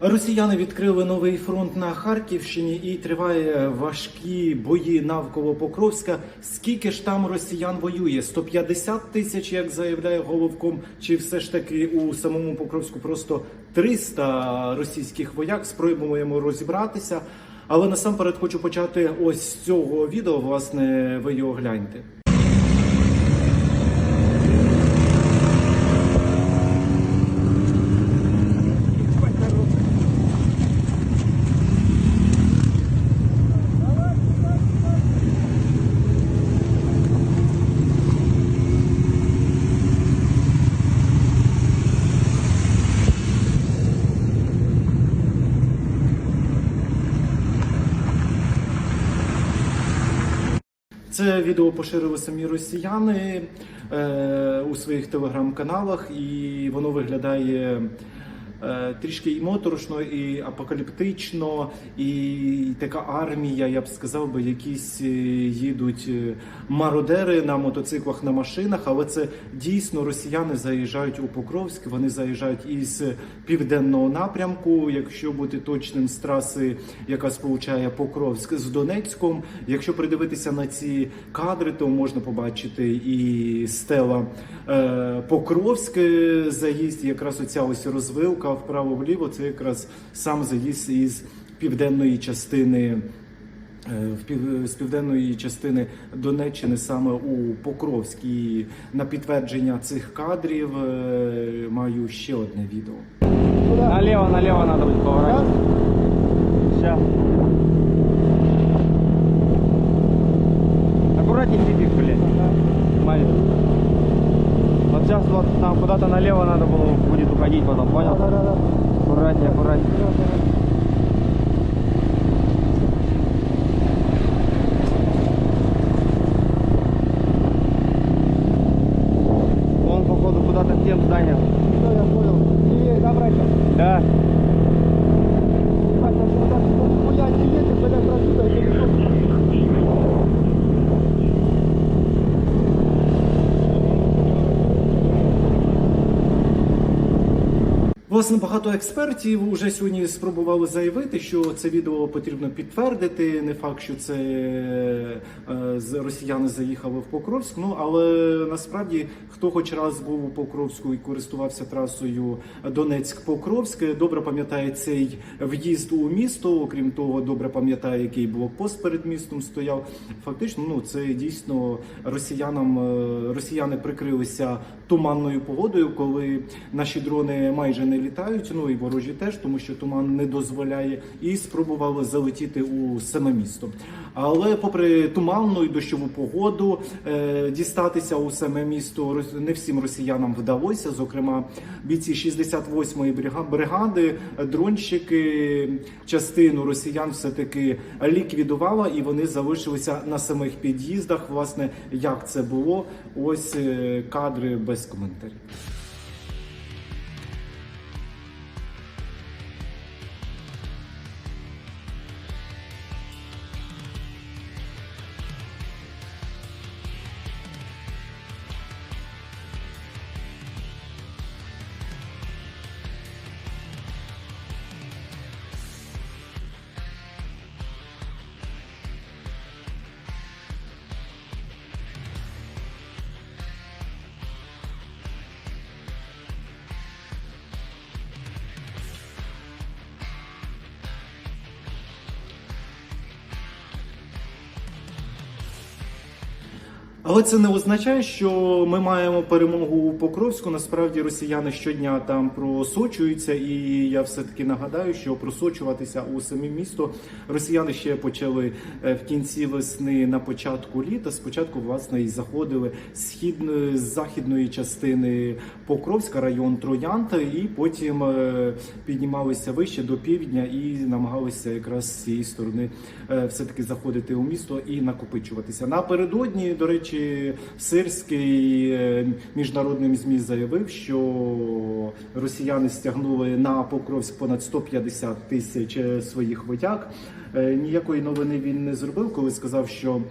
Росіяни відкрили новий фронт на Харківщині і триває важкі бої навколо Покровська. Скільки ж там росіян воює? 150 тисяч, як заявляє головком, чи все ж таки у самому Покровську просто 300 російських вояк? Спробуємо розібратися. Але насамперед хочу почати ось з цього відео. Власне, ви його гляньте. Це відео поширили самі росіяни е, у своїх телеграм-каналах, і воно виглядає трішки і моторошно, і апокаліптично, і така армія, я б сказав би, якісь е, їдуть е, мародери на мотоциклах, на машинах, але це дійсно росіяни заїжджають у Покровськ, вони заїжджають із південного напрямку, якщо бути точним, з траси, яка сполучає Покровськ з Донецьком. Якщо придивитися на ці кадри, то можна побачити і стела е, Покровськ е, заїзд, якраз оця ось розвилка вправо-вліво, це якраз сам заїзд із південної частини. е, З південної частини Донеччини саме у Покровській на підтвердження цих кадрів е, маю ще одне відео. Налево надо будет поворачивать. Сейчас. Аккуратней физик, блядь. Маленький. Вот сейчас там куда-то налево надо было потом, понял? Аккуратнее, аккуратнее. Он, походу, куда-то к тем зданиям. Все, я понял. Левее, да, братья? Да. Ебать, там что-то так хуя не едет, блядь, разбито, это не то. Власне, багато експертів вже сьогодні спробували заявити, що це відео потрібно підтвердити. Не факт, що це е, з- росіяни заїхали в Покровськ. Ну але насправді хто хоч раз був у Покровську і користувався трасою Донецьк-Покровськ, добре пам'ятає цей в'їзд у місто. Окрім того, добре пам'ятає, який блокпост перед містом стояв. Фактично, ну це дійсно росіянам е, росіяни прикрилися туманною погодою, коли наші дрони майже не літають. Ну і ворожі теж, тому що туман не дозволяє, і спробували залетіти у саме місто. Але попри туманну і дощову погоду, е, дістатися у саме місто не всім росіянам вдалося. Зокрема, бійці 68-ї брига- бригади, дронщики, частину росіян все таки ліквідувала, і вони залишилися на самих під'їздах. Власне, як це було? Ось е, кадри без коментарів. Але це не означає, що ми маємо перемогу у Покровську. Насправді росіяни щодня там просочуються, і я все таки нагадаю, що просочуватися у самі місто росіяни ще почали е, в кінці весни на початку літа. Спочатку власне і заходили з східної з західної частини Покровська, район Троянта, і потім е, піднімалися вище до півдня і намагалися якраз з цієї сторони все таки заходити у місто і накопичуватися. Напередодні, до речі, Сирський е, міжнародним ЗМІ заявив, що росіяни стягнули на Покровськ понад 150 тисяч е, своїх вояк. Е, Ніякої новини він не зробив, коли сказав, що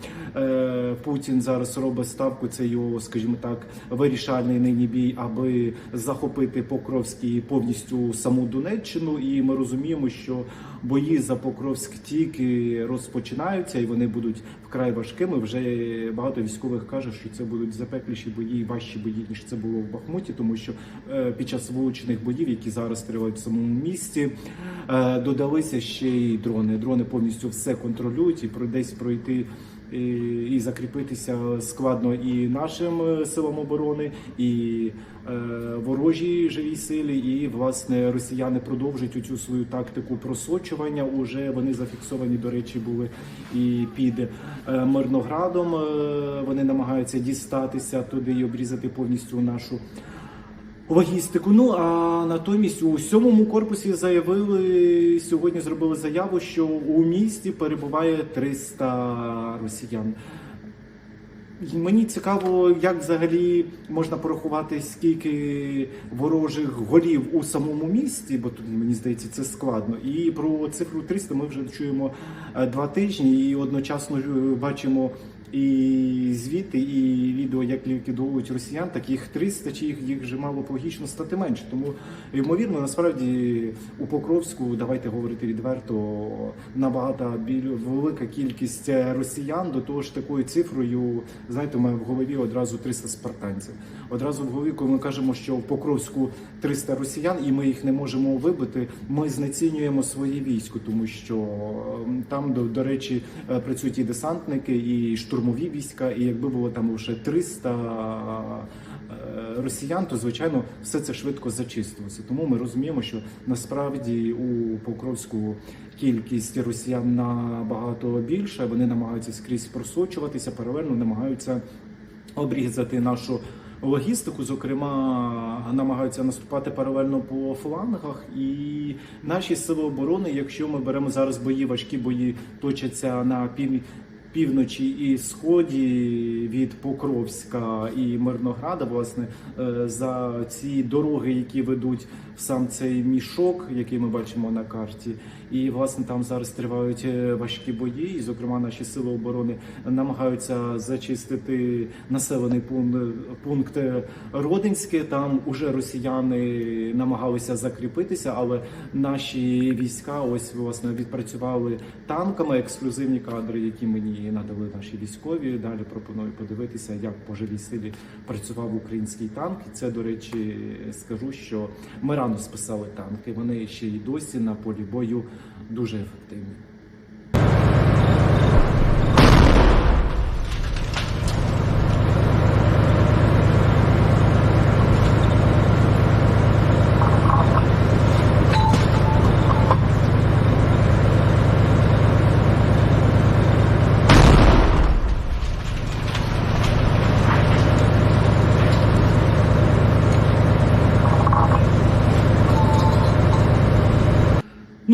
Путін зараз робить ставку. Це його, скажімо так, вирішальний нині бій, аби захопити Покровськ і повністю саму Донеччину. І ми розуміємо, що бої за Покровськ тільки розпочинаються, і вони будуть вкрай важкими. Вже багато військових каже, що це будуть запекліші бої, важчі бої ніж це було в Бахмуті, тому що е, під час вуличних боїв, які зараз тривають в самому місті, е, додалися ще й дрони. Дрони повністю все контролюють і про- десь пройти. І, закріпитися складно і нашим е, силам оборони, і е, ворожій живій силі, і власне росіяни продовжують цю свою тактику просочування. Уже вони зафіксовані, до речі, були і під е, Мирноградом. Вони намагаються дістатися туди і обрізати повністю нашу логістику. Ну а натомість у сьомому корпусі заявили сьогодні. Зробили заяву, що у місті перебуває 300 росіян. Мені цікаво, як взагалі можна порахувати, скільки ворожих голів у самому місті, бо тут мені здається це складно. І про цифру 300 ми вже чуємо е, два тижні, і одночасно е, бачимо і звіти, і відео, як ліквідовують росіян, так їх 300, чи їх, їх вже мало б логічно стати менше. Тому ймовірно, насправді у Покровську, давайте говорити відверто, набагато біль велика кількість росіян до того ж такою цифрою. Знаєте, у мене в голові одразу 300 спартанців. Одразу в голові, коли ми кажемо, що в Покровську 300 росіян, і ми їх не можемо вибити. Ми знецінюємо своє військо, тому що там, до, до речі, е, працюють і десантники, і штурмові війська. І якби було там лише 300 е, росіян, то звичайно все це швидко зачистилося. Тому ми розуміємо, що насправді у Покровську кількість росіян набагато більша. Вони намагаються скрізь просочуватися, паралельно намагаються обрізати нашу. Логістику, зокрема, намагаються наступати паралельно по флангах, і наші сили оборони, якщо ми беремо зараз бої, важкі бої точаться на пів, півночі і сході від Покровська і Мирнограда, власне, е, за ці дороги, які ведуть в сам цей мішок, який ми бачимо на карті. І власне там зараз тривають е, важкі бої. І, зокрема, наші сили оборони намагаються зачистити населений пункт, пункт Родинське. Там уже росіяни намагалися закріпитися, але наші війська ось власне відпрацювали танками ексклюзивні кадри, які мені надали наші військові. Далі пропоную подивитися, як по живій силі працював український танк. І це, до речі, скажу, що ми рано списали танки. Вони ще й досі на полі бою дуже ефективні.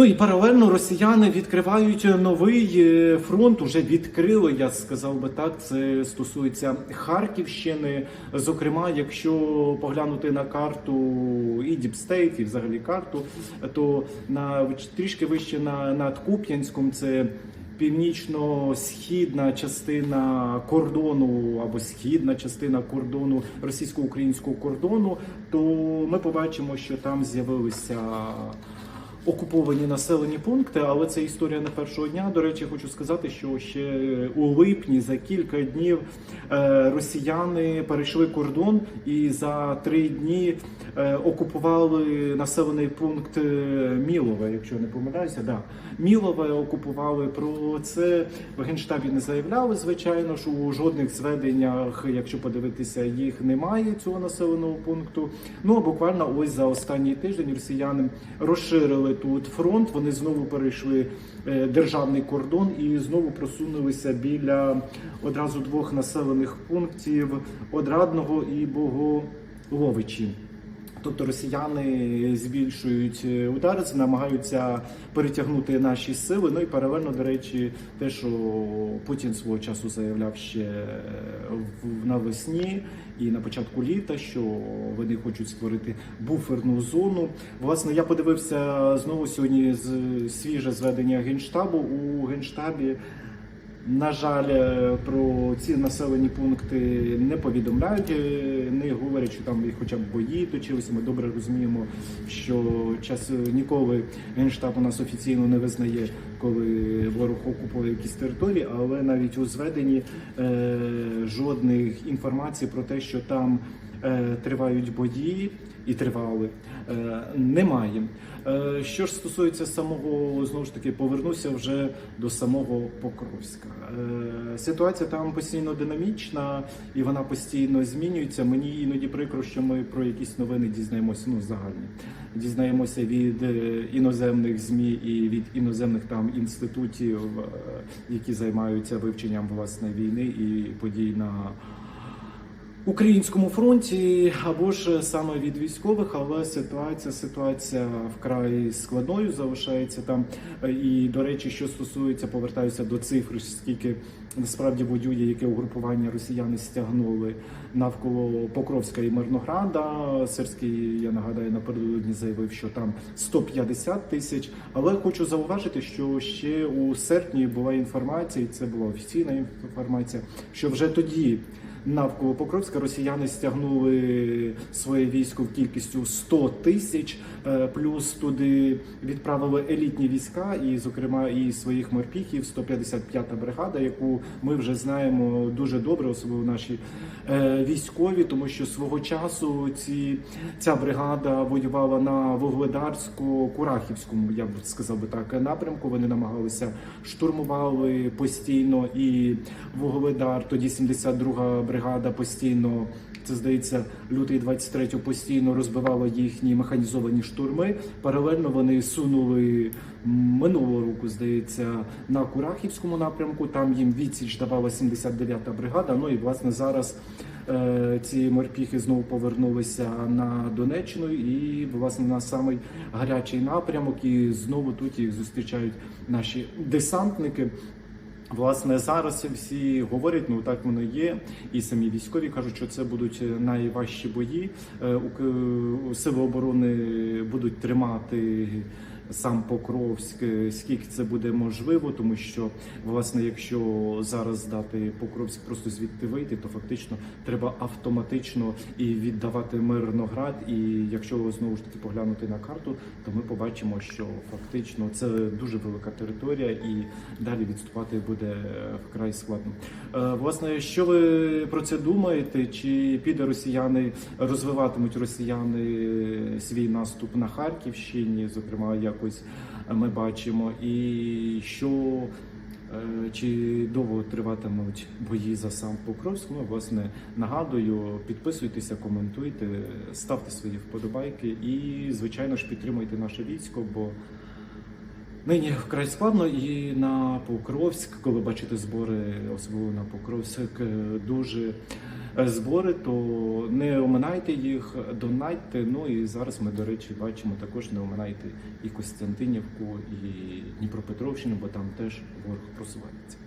Ну і паралельно росіяни відкривають новий е, фронт. Уже відкрили, я сказав би так. Це стосується Харківщини. Зокрема, якщо поглянути на карту і Діпстейт, і взагалі карту, то на трішки вище на над Куп'янськом це. Північно-східна частина кордону або східна частина кордону російсько-українського кордону, то ми побачимо, що там з'явилися окуповані населені пункти, але це історія не першого дня. До речі, хочу сказати, що ще у липні за кілька днів е, росіяни перейшли кордон і за три дні е, окупували населений пункт е, Мілове, якщо не помиляюся. Да. Мілове окупували про це в генштабі не заявляли. Звичайно ж у жодних зведеннях, якщо подивитися, їх немає цього населеного пункту. Ну а буквально ось за останній тиждень росіяни розширили тут фронт. Вони знову перейшли е, державний кордон і знову просунулися біля одразу двох населених пунктів Одрадного і Боголовичі. Тобто росіяни збільшують е, удари, намагаються перетягнути наші сили. Ну і паралельно, до речі, те, що Путін свого часу заявляв ще е, навесні і на початку літа, що вони хочуть створити буферну зону. Власне, я подивився знову сьогодні свіже зведення генштабу у генштабі. На жаль, е, про ці населені пункти не повідомляють, е, не говорять, що там хоча б бої точилися. Ми добре розуміємо, що час е, ніколи генштаб у нас офіційно не визнає, коли ворог окупує якісь території, але навіть у зведенні е, жодних інформацій про те, що там тривають бої і тривали, е, немає. Е, Що ж стосується самого, знову ж таки, повернуся вже до самого Покровська. Е, Ситуація там постійно динамічна і вона постійно змінюється. Мені іноді прикро, що ми про якісь новини дізнаємося ну, загальні. Дізнаємося від е, іноземних ЗМІ і від іноземних там інститутів, е, які займаються вивченням власне війни і подій на українському фронті або ж саме від військових, але ситуація ситуація вкрай складною залишається там. І до речі, що стосується, повертаюся до цифр, скільки насправді воює, яке угрупування росіяни стягнули навколо Покровська і Мирнограда. Сирський, я нагадаю, напередодні заявив, що там 150 тисяч. Але хочу зауважити, що ще у серпні була інформація, і це була офіційна інформація, що вже тоді. Навколо Покровська росіяни стягнули своє військо кількістю 100 тисяч, е, плюс туди відправили елітні війська, і, зокрема, і своїх морпіхів, 155-та бригада, яку ми вже знаємо дуже добре, особливо наші е, військові, тому що свого часу ці, ця бригада воювала на Вугледарсько-Курахівському, я б сказав би так, напрямку. Вони намагалися штурмували постійно і Вугледар, тоді 72-га бригада постійно. Це здається, лютий 23 постійно розбивала їхні механізовані штурми. Паралельно вони сунули минулого року, здається, на Курахівському напрямку. Там їм відсіч давала 79-та бригада. Ну і власне зараз е, ці морпіхи знову повернулися на Донеччину і власне на самий гарячий напрямок. І знову тут їх зустрічають наші десантники. Власне, зараз всі говорять, ну так воно є, і самі військові кажуть, що це будуть найважчі бої. Е, Ук- Сили оборони будуть тримати сам Покровськ, скільки це буде можливо, тому що власне, якщо зараз здати Покровськ, просто звідти вийти, то фактично треба автоматично і віддавати Мирноград. І якщо знову ж таки поглянути на карту, то ми побачимо, що фактично це дуже велика територія, і далі відступати буде вкрай складно. Е, Власне, що ви про це думаєте? Чи піде росіяни розвиватимуть росіяни свій наступ на Харківщині? Зокрема, якось ми бачимо, і що е, чи довго триватимуть бої за сам Покровськ? Ну, власне, нагадую, підписуйтеся, коментуйте, ставте свої вподобайки і, звичайно ж, підтримуйте наше військо, бо Нині вкрай складно і на Покровськ, коли бачите збори, особливо на Покровськ, е, дуже збори, то не оминайте їх, донайте. Ну і зараз ми, до речі, бачимо також не оминайте і Костянтинівку, і Дніпропетровщину, бо там теж ворог просувається.